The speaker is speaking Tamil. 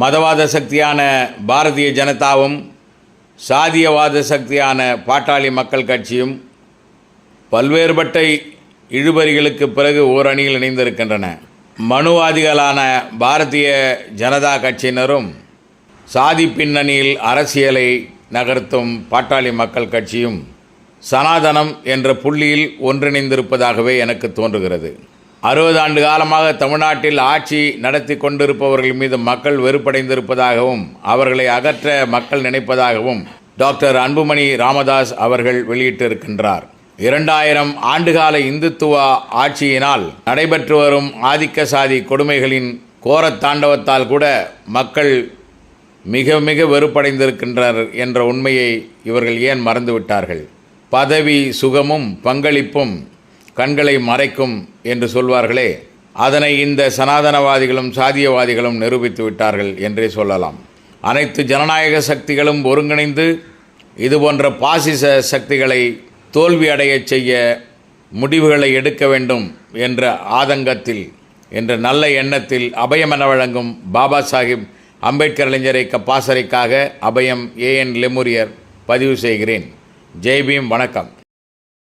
மதவாத சக்தியான பாரதிய ஜனதாவும் சாதியவாத சக்தியான பாட்டாளி மக்கள் கட்சியும் பல்வேறுபட்ட இழுபறிகளுக்கு பிறகு ஓரணியில் இணைந்திருக்கின்றன. மனுவாதிகளான பாரதிய ஜனதா கட்சியினரும் சாதி பின்னணியில் அரசியலை நகர்த்தும் பாட்டாளி மக்கள் கட்சியும் சனாதனம் என்ற புள்ளியில் ஒன்றிணைந்திருப்பதாகவே எனக்கு தோன்றுகிறது. அறுபது ஆண்டு காலமாக தமிழ்நாட்டில் ஆட்சி நடத்தி கொண்டிருப்பவர்கள் மீது மக்கள் வெறுப்படைந்திருப்பதாகவும் அவர்களை அகற்ற மக்கள் நினைப்பதாகவும் டாக்டர் அன்புமணி ராமதாஸ் அவர்கள் வெளியிட்டிருக்கின்றார். இரண்டாயிரம் ஆண்டுகால இந்துத்துவ ஆட்சியினால் நடைபெற்று வரும் ஆதிக்க சாதி கொடுமைகளின் கோர தாண்டவத்தால் கூட மக்கள் மிக மிக வெறுப்படைந்திருக்கின்றனர் என்ற உண்மையை இவர்கள் ஏன் மறந்துவிட்டார்கள்? பதவி சுகமும் பங்களிப்பும் கண்களை மறைக்கும் என்று சொல்வார்களே அதனை இந்த சனாதனவாதிகளும் சாதியவாதிகளும் நிரூபித்து விட்டார்கள் என்றே சொல்லலாம். அனைத்து ஜனநாயக சக்திகளும் ஒருங்கிணைந்து இதுபோன்ற பாசிச சக்திகளை தோல்வி அடையச் செய்ய முடிவுகளை எடுக்க வேண்டும் என்ற ஆதங்கத்தில் என்ற நல்ல எண்ணத்தில் அபயமென வழங்கும் பாபா சாஹிப் அம்பேத்கர் இளைஞரை கப்பாசரைக்காக அபயம் ஏஎன் லெமுரியர் பதிவு செய்கிறேன். ஜெய்பீம் வணக்கம்.